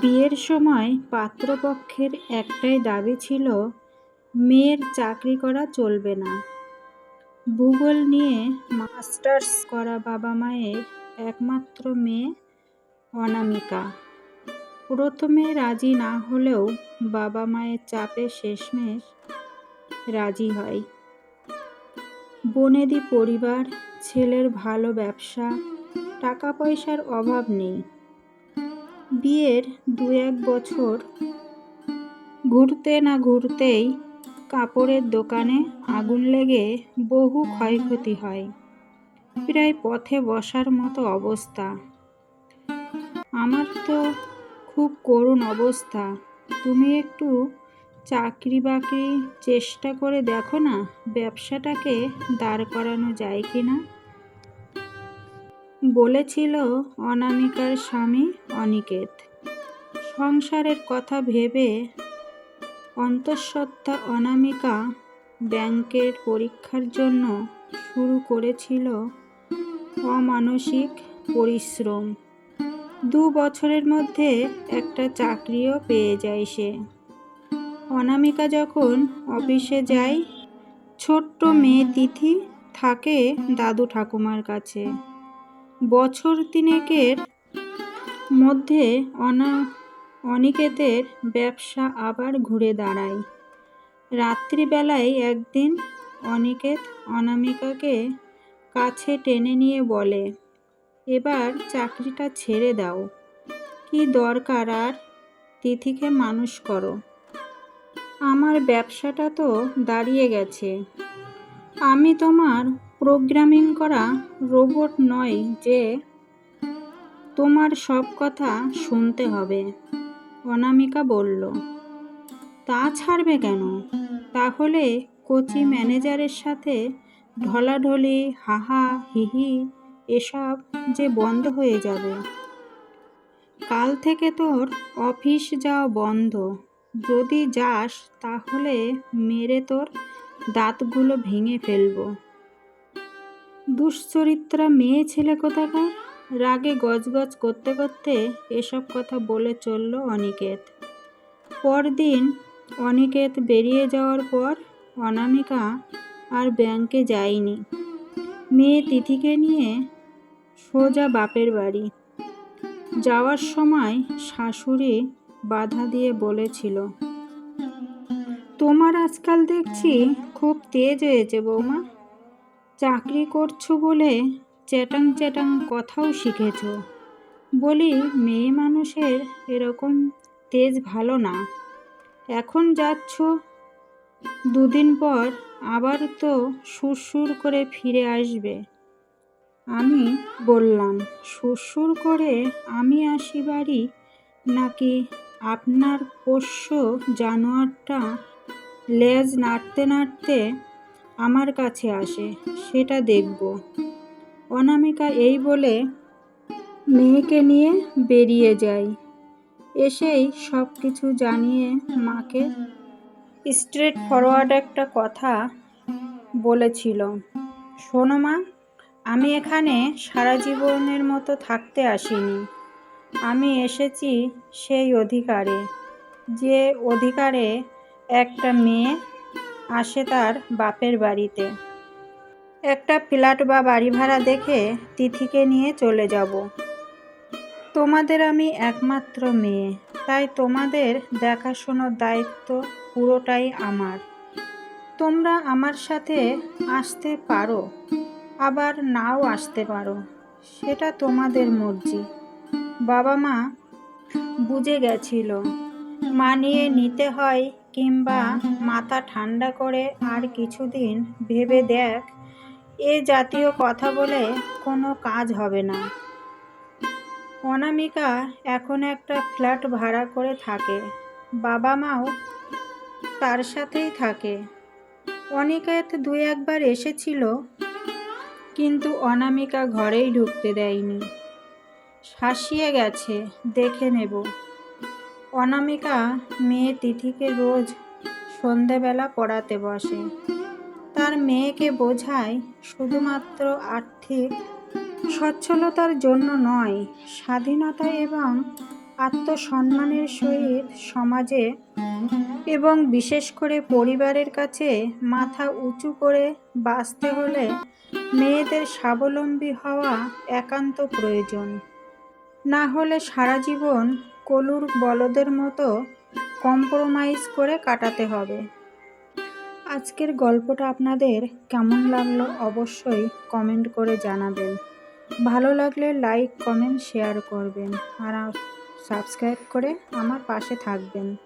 বিয়ের সময় পাত্রপক্ষের একটাই দাবি ছিল, মেয়ের চাকরি করা চলবে না। ভূগোল নিয়ে মাস্টার্স করা বাবা মায়ের একমাত্র মেয়ে অনামিকা। প্রথমে রাজি না হলেও বাবা মায়ের চাপে শেষমেশ রাজি হয়। বনেদি পরিবার, ছেলের ভালো ব্যবসা, টাকা পয়সার অভাব নেই। বিয়ের দু এক বছর ঘুরতে না ঘুরতেই কাপড়ের দোকানে আগুন লেগে বহু ক্ষয়ক্ষতি হয়। প্রায় পথে বসার মতো অবস্থা। আমার তো খুব করুণ অবস্থা। তুমি একটু চাকরি বাকরি চেষ্টা করে দেখো না, ব্যবসাটাকে দাঁড় করানো যায় কি না বলেছিল অনামিকার স্বামী অনিকেত। সংসারের কথা ভেবে অন্তঃসত্ত্বা অনামিকা ব্যাংকের পরীক্ষার জন্য শুরু করেছিল অমানসিক পরিশ্রম। দু বছরের মধ্যে একটা চাকরিও পেয়ে যায় সে। অনামিকা যখন অফিসে যায়, ছোট্ট মেয়ে তিথি থাকে দাদু ঠাকুমার কাছে। বছর তিনেকের মধ্যে অনা অনিকেতের ব্যবসা আবার ঘুরে দাঁড়ায়। রাত্রিবেলায় একদিন অনিকেত অনামিকাকে কাছে টেনে নিয়ে বলে, এবার চাকরিটা ছেড়ে দাও। কি দরকার আর তিথিকে মানুষ করো। আমার ব্যবসাটা তো দাঁড়িয়ে গেছে। আমি তোমার প্রোগ্রামিং করা রোবট নয় যে তোমার সব কথা শুনতে হবে, অনামিকা বলল। তা ছাড়বে কেন? তাহলে কোচি ম্যানেজারের সাথে ঢলাঢলি, হাহা, হিহি, এসব যে বন্ধ হয়ে যাবে। কাল থেকে তোর অফিস যাওয়া বন্ধ। যদি যাস, তাহলে মেরে তোর দাঁতগুলো ভেঙে ফেলব। দুশ্চরিত্রা মেয়ে ছেলে কোথাকার? রাগে গজগজ করতে করতে এসব কথা বলে চলল অনিকেত। পরদিন অনিকেত বেরিয়ে যাওয়ার পর অনামিকা আর ব্যাংকে যায়নি। মেয়ে তিথিকে নিয়ে সোজা বাপের বাড়ি। যাওয়ার সময় শাশুড়ি বাধা দিয়ে বলেছিল, তোমার আজকাল দেখছি খুব তেজ হয়েছে বৌমা। চাকরি করছ বলে চ্যাটাং চ্যাটাং কথাও শিখেছ। বলি, মেয়ে মানুষের এরকম তেজ ভালো না। এখন যাচ্ছ, দুদিন পর আবার তো সুরসুর করে ফিরে আসবে। আমি বললাম, সুরসুর করে আমি আসি বাড়ি? নাকি আপনার পোষ্য জানোয়ারটা লেজ নাড়তে নাড়তে আমার কাছে আসে, সেটা দেখব। অনামিকা এই বলে মেয়েকে নিয়ে বেরিয়ে যায়। এসেই সব কিছু জানিয়ে মাকে স্ট্রেট ফরওয়ার্ড একটা কথা বলেছিল। শোনো মা, আমি এখানে সারা জীবনের মতো থাকতে আসিনি। আমি এসেছি সেই অধিকারে, যে অধিকারে একটা মেয়ে আসে তার বাপের বাড়িতে। একটা ফ্ল্যাট বা বাড়ি ভাড়া দেখে তিথিকে নিয়ে চলে যাব। তোমাদের আমি একমাত্র মেয়ে, তাই তোমাদের দেখাশোনার দায়িত্ব পুরোটাই আমার। তোমরা আমার সাথে আসতে পারো, আবার নাও আসতে পারো, সেটা তোমাদের মর্জি। বাবা মা বুঝে গেছিল, মানিয়ে নিতে হয় কিংবা মাথা ঠান্ডা করে আর কিছুদিন ভেবে দেখ এ জাতীয় কথা বলে কোনো কাজ হবে না। অনামিকা এখন একটা ফ্ল্যাট ভাড়া করে থাকে। বাবা মাও তার সাথেই থাকে। অনিকাত দু একবার এসেছিল কিন্তু অনামিকা ঘরেই ঢুকতে দেয়নি। শাসিয়ে গেছে দেখে নেব। অনামিকা মেয়ে তিথিকে রোজ সন্ধেবেলা পড়াতে বসে। তার মেয়েকে বোঝায় শুধুমাত্র আর্থিক সচ্ছলতার জন্য নয়, স্বাধীনতা এবং আত্মসম্মানের সহিত সমাজে এবং বিশেষ করে পরিবারের কাছে মাথা উঁচু করে বাঁচতে হলে মেয়েদের স্বাবলম্বী হওয়া একান্ত প্রয়োজন। না হলে সারা জীবন কলুর বলদের মতো কম্প্রোমাইজ করে কাটাতে হবে। আজকের গল্পটা আপনাদের কেমন লাগল অবশ্যই কমেন্ট করে জানাবেন। ভালো লাগলে লাইক, কমেন্ট, শেয়ার করবেন। আর সাবস্ক্রাইব করে আমার পাশে থাকবেন।